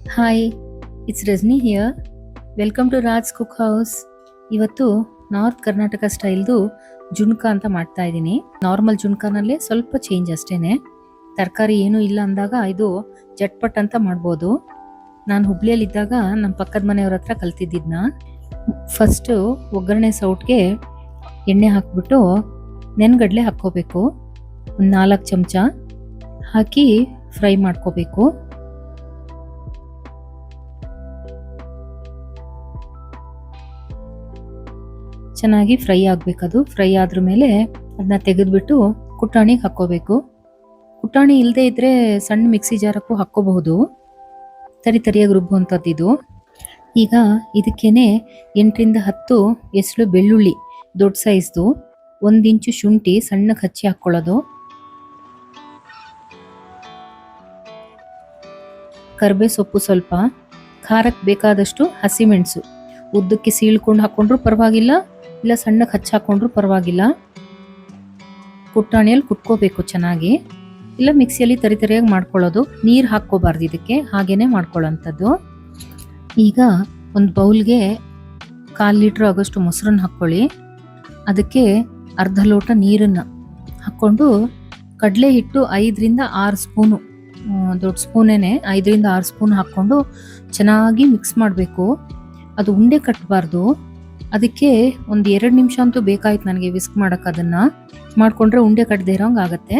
Hi it's Rajani here welcome to Raj cook house ಇವತ್ತು north Karnataka ಸ್ಟೈಲ್ದು ಜುಣ್ಕ ಅಂತ ಮಾಡ್ತಾ ಇದ್ದೀನಿ. ನಾರ್ಮಲ್ ಜುಣ್ಕನಲ್ಲೇ ಸ್ವಲ್ಪ ಚೇಂಜ್ ಅಷ್ಟೇನೆ. ತರಕಾರಿ ಏನೂ ಇಲ್ಲ ಅಂದಾಗ ಇದು ಜಟ್ಪಟ್ ಅಂತ ಮಾಡ್ಬೋದು. ನಾನು ಹುಬ್ಳಿಯಲ್ಲಿದ್ದಾಗ ನಮ್ಮ ಪಕ್ಕದ ಮನೆಯವ್ರ ಹತ್ರ ಕಲ್ತಿದ್ದಿದ್ನ. ಫಸ್ಟು ಒಗ್ಗರಣೆ ಸೌಟ್ಗೆ ಎಣ್ಣೆ ಹಾಕ್ಬಿಟ್ಟು ನೆನ್ಗಡ್ಲೆ ಹಾಕ್ಕೋಬೇಕು. ಒಂದು ನಾಲ್ಕು ಚಮಚ ಹಾಕಿ ಫ್ರೈ ಮಾಡ್ಕೋಬೇಕು. ಚೆನ್ನಾಗಿ ಫ್ರೈ ಆಗಬೇಕದು. ಫ್ರೈ ಆದ್ರ ಮೇಲೆ ಅದನ್ನ ತೆಗೆದ್ಬಿಟ್ಟು ಕುಟಾಣಿಗೆ ಹಾಕ್ಕೋಬೇಕು. ಕುಟಾಣಿ ಇಲ್ಲದೆ ಇದ್ರೆ ಸಣ್ಣ ಮಿಕ್ಸಿ ಜಾರಕ್ಕೂ ಹಾಕ್ಕೋಬಹುದು. ತರಿ ತರಿಯಾಗಿ ರುಬ್ಬುವಂಥದ್ದು ಇದು. ಈಗ ಇದಕ್ಕೇನೆ ಎಂಟರಿಂದ ಹತ್ತು ಎಸಳು ಬೆಳ್ಳುಳ್ಳಿ, ದೊಡ್ಡ ಸೈಜ್ದು ಒಂದು ಇಂಚು ಶುಂಠಿ ಸಣ್ಣಗೆ ಹಚ್ಚಿ ಹಾಕ್ಕೊಳ್ಳೋದು. ಕರ್ಬೆ ಸೊಪ್ಪು ಸ್ವಲ್ಪ ಖಾರಕ್ಕೆ ಬೇಕಾದಷ್ಟು ಹಸಿಮೆಣಸು. ಉದ್ದಕ್ಕೆ ಸೀಳ್ಕೊಂಡು ಹಾಕ್ಕೊಂಡ್ರೂ ಪರವಾಗಿಲ್ಲ. ಇಲ್ಲ ಸಣ್ಣಗೆ ಹಚ್ಚಿ ಹಾಕೊಂಡ್ರು ಪರವಾಗಿಲ್ಲ. ಕುಟ್ಟಾಣಿಯಲ್ಲಿ ಕುಟ್ಕೋಬೇಕು ಚೆನ್ನಾಗಿ. ಇಲ್ಲ ಮಿಕ್ಸಿಯಲ್ಲಿ ತರಿ ತರಿಯಾಗಿ ಮಾಡ್ಕೊಳ್ಳೋದು. ನೀರು ಹಾಕ್ಕೋಬಾರ್ದು ಇದಕ್ಕೆ. ಹಾಗೇನೆ ಮಾಡ್ಕೊಳ್ಳೋಂಥದ್ದು. ಈಗ ಒಂದು ಬೌಲ್ಗೆ ಕಾಲು ಲೀಟ್ರ್ ಆಗೋಷ್ಟು ಮೊಸರನ್ನ ಹಾಕ್ಕೊಳ್ಳಿ. ಅದಕ್ಕೆ ಅರ್ಧ ಲೋಟ ನೀರನ್ನು ಹಾಕ್ಕೊಂಡು ಕಡಲೆ ಹಿಟ್ಟು ಐದರಿಂದ ಆರು ಸ್ಪೂನು ದೊಡ್ಡ ಸ್ಪೂನೇನೆ ಐದರಿಂದ ಆರು ಸ್ಪೂನ್ ಹಾಕ್ಕೊಂಡು ಚೆನ್ನಾಗಿ ಮಿಕ್ಸ್ ಮಾಡಬೇಕು. ಅದು ಉಂಡೆ ಕಟ್ಟಬಾರ್ದು ಅದಕ್ಕೆ ಒಂದು ಎರಡು ನಿಮಿಷ ಅಂತೂ ಬೇಕಾಯ್ತು ನನಗೆ ವಿಸ್ಕ್ ಮಾಡೋಕೆ ಅದನ್ನು. ಮಾಡಿಕೊಂಡ್ರೆ ಉಂಡೆ ಕಟ್ಟದೇ ಇರೋಂಗೆ ಆಗುತ್ತೆ.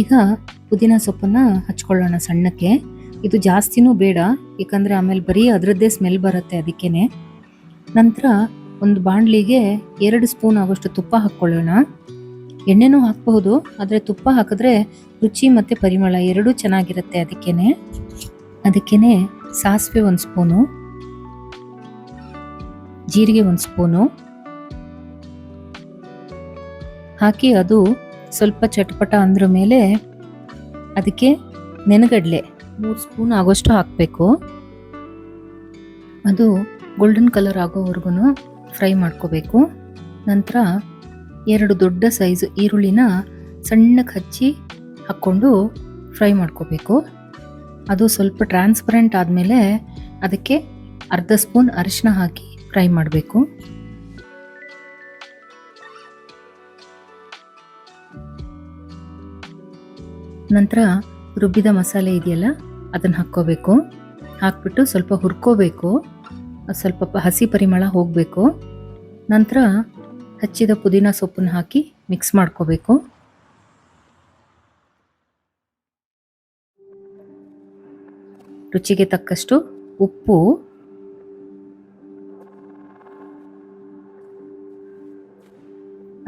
ಈಗ ಪುದೀನ ಸೊಪ್ಪನ್ನು ಹಚ್ಕೊಳ್ಳೋಣ ಸಣ್ಣಕ್ಕೆ. ಇದು ಜಾಸ್ತಿನೂ ಬೇಡ ಯಾಕಂದ್ರೆ ಆಮೇಲೆ ಬರೀ ಅದರದ್ದೇ ಸ್ಮೆಲ್ ಬರುತ್ತೆ ಅದಕ್ಕೇನೆ. ನಂತರ ಒಂದು ಬಾಣಲಿಗೆ ಎರಡು ಸ್ಪೂನ್ ಆಗೋಷ್ಟು ತುಪ್ಪ ಹಾಕ್ಕೊಳ್ಳೋಣ. ಎಣ್ಣೆನೂ ಹಾಕಬಹುದು, ಆದರೆ ತುಪ್ಪ ಹಾಕಿದ್ರೆ ರುಚಿ ಮತ್ತು ಪರಿಮಳ ಎರಡೂ ಚೆನ್ನಾಗಿರುತ್ತೆ ಅದಕ್ಕೇ ಅದಕ್ಕೇ ಸಾಸಿವೆ ಒಂದು ಸ್ಪೂನು. ಜೀರಿಗೆ ಒಂದು ಸ್ಪೂನು. ಹಾಕಿ ಅದು ಸ್ವಲ್ಪ ಚಟ್ಪಟ ಅಂದ್ರ ಮೇಲೆ ಅದಕ್ಕೆ ನೆನಗಡಲೆ ಮೂರು ಸ್ಪೂನ್ ಆಗೋಷ್ಟು ಹಾಕಬೇಕು. ಅದು ಗೋಲ್ಡನ್ ಕಲರ್ ಆಗೋವರೆಗೂ ಫ್ರೈ ಮಾಡ್ಕೋಬೇಕು. ನಂತರ ಎರಡು ದೊಡ್ಡ ಸೈಜ್ ಈರುಳ್ಳಿನ ಸಣ್ಣಕ್ಕೆ ಹಚ್ಚಿ ಹಾಕ್ಕೊಂಡು ಫ್ರೈ ಮಾಡ್ಕೋಬೇಕು. ಅದು ಸ್ವಲ್ಪ ಟ್ರಾನ್ಸ್ಪರೆಂಟ್ ಆದಮೇಲೆ ಅದಕ್ಕೆ ಅರ್ಧ ಸ್ಪೂನ್ ಅರಿಶಿನ ಹಾಕಿ ಫ್ರೈ ಮಾಡಬೇಕು. ನಂತರ ರುಬ್ಬಿದ ಮಸಾಲೆ ಇದೆಯಲ್ಲ, ಅದನ್ನು ಹಾಕ್ಕೋಬೇಕು. ಹಾಕ್ಬಿಟ್ಟು ಸ್ವಲ್ಪ ಹುರ್ಕೋಬೇಕು. ಸ್ವಲ್ಪ ಹಸಿ ಪರಿಮಳ ಹೋಗಬೇಕು. ನಂತರ ಹಚ್ಚಿದ ಪುದೀನ ಸೊಪ್ಪನ್ನು ಹಾಕಿ ಮಿಕ್ಸ್ ಮಾಡ್ಕೋಬೇಕು. ರುಚಿಗೆ ತಕ್ಕಷ್ಟು ಉಪ್ಪು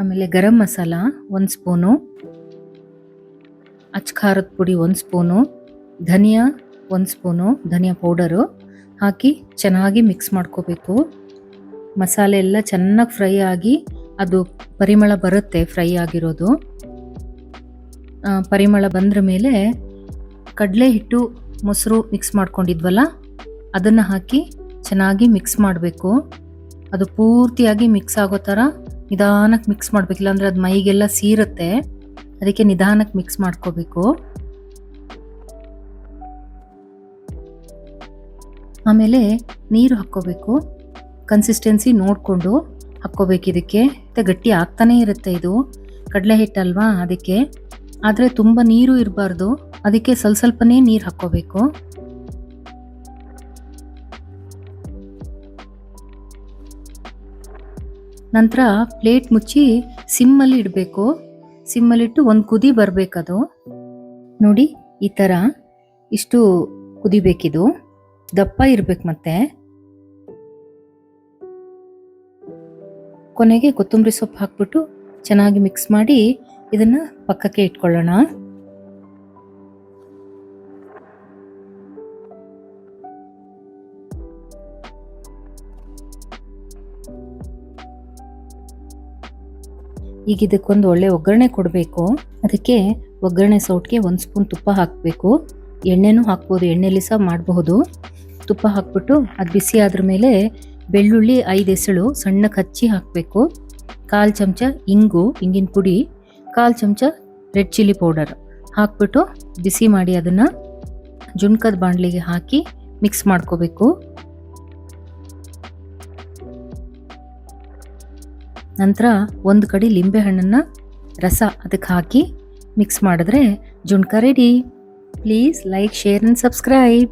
ಆಮೇಲೆ ಗರಂ ಮಸಾಲ ಒಂದು ಸ್ಪೂನು ಅಚ್ ಖಾರದ ಪುಡಿ ಒಂದು ಸ್ಪೂನು, ಧನಿಯಾ ಒಂದು ಸ್ಪೂನು, ಧನಿಯಾ ಪೌಡರು ಹಾಕಿ ಚೆನ್ನಾಗಿ ಮಿಕ್ಸ್ ಮಾಡ್ಕೋಬೇಕು. ಮಸಾಲೆ ಎಲ್ಲ ಚೆನ್ನಾಗಿ ಫ್ರೈ ಆಗಿ ಅದು ಪರಿಮಳ ಬರುತ್ತೆ, ಫ್ರೈ ಆಗಿರೋದು. ಪರಿಮಳ ಬಂದ್ರ ಮೇಲೆ ಕಡಲೆ ಹಿಟ್ಟು, ಮೊಸರು ಮಿಕ್ಸ್ ಮಾಡ್ಕೊಂಡಿದ್ವಲ್ಲ, ಅದನ್ನು ಹಾಕಿ ಚೆನ್ನಾಗಿ ಮಿಕ್ಸ್ ಮಾಡಬೇಕು. ಅದು ಪೂರ್ತಿಯಾಗಿ ಮಿಕ್ಸ್ ಆಗೋ ಥರ ನಿಧಾನಕ್ಕೆ ಮಿಕ್ಸ್ ಮಾಡಬೇಕಿಲ್ಲ ಅಂದರೆ ಅದು ಮೈಗೆಲ್ಲ ಸೀರುತ್ತೆ. ಅದಕ್ಕೆ ನಿಧಾನಕ್ಕೆ ಮಿಕ್ಸ್ ಮಾಡ್ಕೋಬೇಕು. ಆಮೇಲೆ ನೀರು ಹಾಕ್ಕೋಬೇಕು. ಕನ್ಸಿಸ್ಟೆನ್ಸಿ ನೋಡಿಕೊಂಡು ಹಾಕ್ಕೋಬೇಕು ಇದಕ್ಕೆ. ಮತ್ತು ಗಟ್ಟಿ ಆಗ್ತಾನೇ ಇರುತ್ತೆ ಇದು. ಕಡಲೆ ಹಿಟ್ಟಲ್ವಾ ಅದಕ್ಕೆ. ಆದರೆ ತುಂಬ ನೀರು ಇರಬಾರ್ದು. ಅದಕ್ಕೆ ಸ್ವಲ್ಪ ಸ್ವಲ್ಪನೇ ನೀರು ಹಾಕ್ಕೋಬೇಕು. ನಂತರ ಪ್ಲೇಟ್ ಮುಚ್ಚಿ ಸಿಮ್ಮಲ್ಲಿ ಇಡಬೇಕು. ಸಿಮ್ಮಲ್ಲಿಟ್ಟು ಒಂದು ಕುದಿ ಬರಬೇಕದು. ನೋಡಿ, ಈ ಥರ ಇಷ್ಟು ಕುದಿಬೇಕಿದು. ದಪ್ಪ ಇರಬೇಕು ಮತ್ತೆ. ಕೊನೆಗೆ ಕೊತ್ತಂಬರಿ ಸೊಪ್ಪು ಹಾಕ್ಬಿಟ್ಟು ಚೆನ್ನಾಗಿ ಮಿಕ್ಸ್ ಮಾಡಿ ಇದನ್ನು ಪಕ್ಕಕ್ಕೆ ಇಟ್ಕೊಳ್ಳೋಣ. ಈಗ ಇದಕ್ಕೊಂದು ಒಳ್ಳೆ ಒಗ್ಗರಣೆ ಕೊಡಬೇಕು. ಅದಕ್ಕೆ ಒಗ್ಗರಣೆ ಸೌಟ್ಗೆ ಒಂದು ಸ್ಪೂನ್ ತುಪ್ಪ ಹಾಕಬೇಕು. ಎಣ್ಣೆನೂ ಹಾಕ್ಬೋದು ಎಣ್ಣೆಲಿ ಸಹ ಮಾಡಬಹುದು. ತುಪ್ಪ ಹಾಕ್ಬಿಟ್ಟು ಅದು ಬಿಸಿ ಆದ್ರ ಮೇಲೆ ಬೆಳ್ಳುಳ್ಳಿ ಐದು ಎಸಳು ಸಣ್ಣ ಕಚ್ಚಿ ಹಾಕಬೇಕು. ಕಾಲು ಚಮಚ ಇಂಗು, ಇಂಗಿನ ಪುಡಿ, ಕಾಲು ಚಮಚ ರೆಡ್ ಚಿಲ್ಲಿ ಪೌಡರ್ ಹಾಕ್ಬಿಟ್ಟು ಬಿಸಿ ಮಾಡಿ ಅದನ್ನು ಜುಣ್ಕದ ಬಾಣಲಿಗೆ ಹಾಕಿ ಮಿಕ್ಸ್ ಮಾಡ್ಕೋಬೇಕು. ನಂತರ ಒಂದು ಕಡೆ ಲಿಂಬೆ ಹಣ್ಣನ್ನು ರಸ ಅದಕ್ಕೆ ಹಾಕಿ ಮಿಕ್ಸ್ ಮಾಡಿದ್ರೆ zunka ready please like share and subscribe